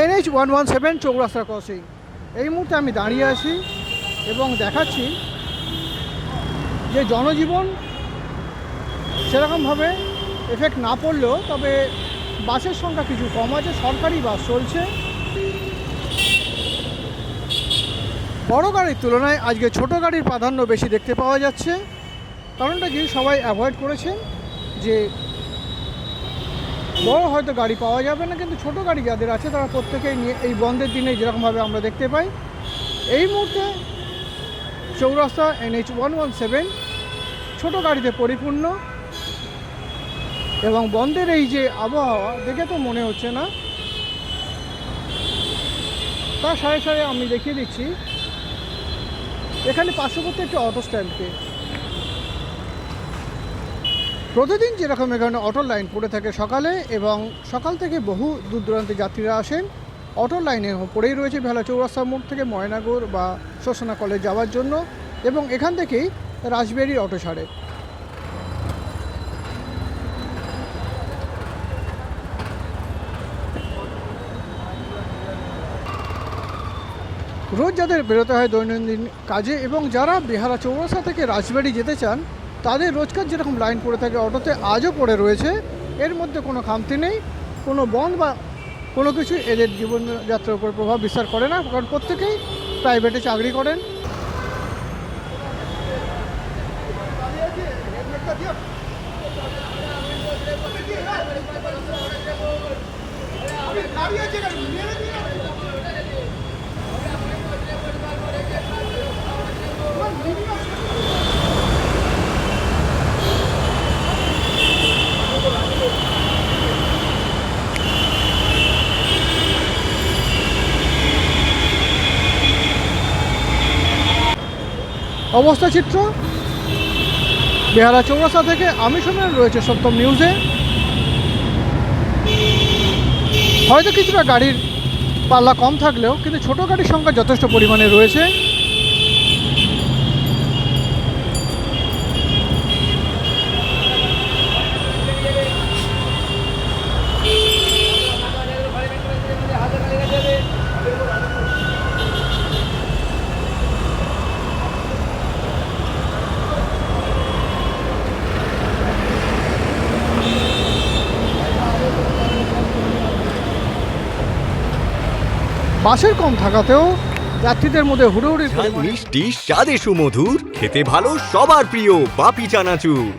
NH one one seven চৌরাস্তা crossing এই মুহূর্তে আমি দাঁড়িয়ে আছি এবং দেখাচ্ছি যে জনজীবন সেরকমভাবে এফেক্ট না পড়লেও তবে বাসের সংখ্যা কিছু কম আছে, সরকারি বাস চলছে। বড় গাড়ির তুলনায় আজকে ছোট গাড়ির প্রাধান্য বেশি দেখতে পাওয়া যাচ্ছে। কারণটা কি? সবাই অ্যাভয়েড করেছেন যে বড় হয়তো গাড়ি পাওয়া যাবে না, কিন্তু ছোট গাড়ি যাদের আছে তারা প্রত্যেকেই নিয়ে এই বন্ধের দিনে যেরকমভাবে আমরা দেখতে পাই, এই মুহূর্তে চৌরাস্তা এনএইচ ওয়ান ওয়ান সেভেন ছোটো গাড়িতে পরিপূর্ণ এবং বন্ধের এই যে আবহাওয়া, দেখে তো মনে হচ্ছে না। তার সাড়ে সাড়ে আমি দেখিয়ে দিচ্ছি, এখানে পার্শ্ববর্তী একটি অটো স্ট্যান্ডকে প্রতিদিন যেরকম এখানে অটো লাইন পড়ে থাকে সকালে এবং সকাল থেকে বহু দূর দূরান্তে যাত্রীরা আসেন, অটো লাইনে পড়েই রয়েছে ভেলা চৌরাস্তা মোড় থেকে ময়নাগর বা শোষণা কলেজ যাওয়ার জন্য এবং এখান থেকেই রাজবেরির অটো ছাড়ে। রোজ যাদের বেরোতে হয় দৈনন্দিন কাজে এবং যারা বেহারা চৌরাস্তা থেকে রাজবাড়ি যেতে চান তাদের রোজকার যেরকম লাইন পড়ে থাকে, অটোতে আজও পড়ে রয়েছে, এর মধ্যে কোনো খামতি নেই, কোনো বন্ধ বা কোনো কিছু এদের জীবনযাত্রার উপর প্রভাব বিস্তার করে না, কারণ প্রত্যেকেই প্রাইভেটে চাকরি করেন। অবস্থা চিত্র। বেহারা চৌরাস্তা থেকে আমি শুনে রয়েছে সপ্তম নিউজে হয়তো কিছুটা গাড়ির পাল্লা কম থাকলেও, কিন্তু ছোট গাড়ির সংখ্যা যথেষ্ট পরিমাণে রয়েছে। বাসের কম থাকাতেও যাত্রীদের মধ্যে হুড়োহুড়ি মিষ্টি, স্বাদে সুমধুর, খেতে ভালো, সবার প্রিয় বাপি চানাচুর।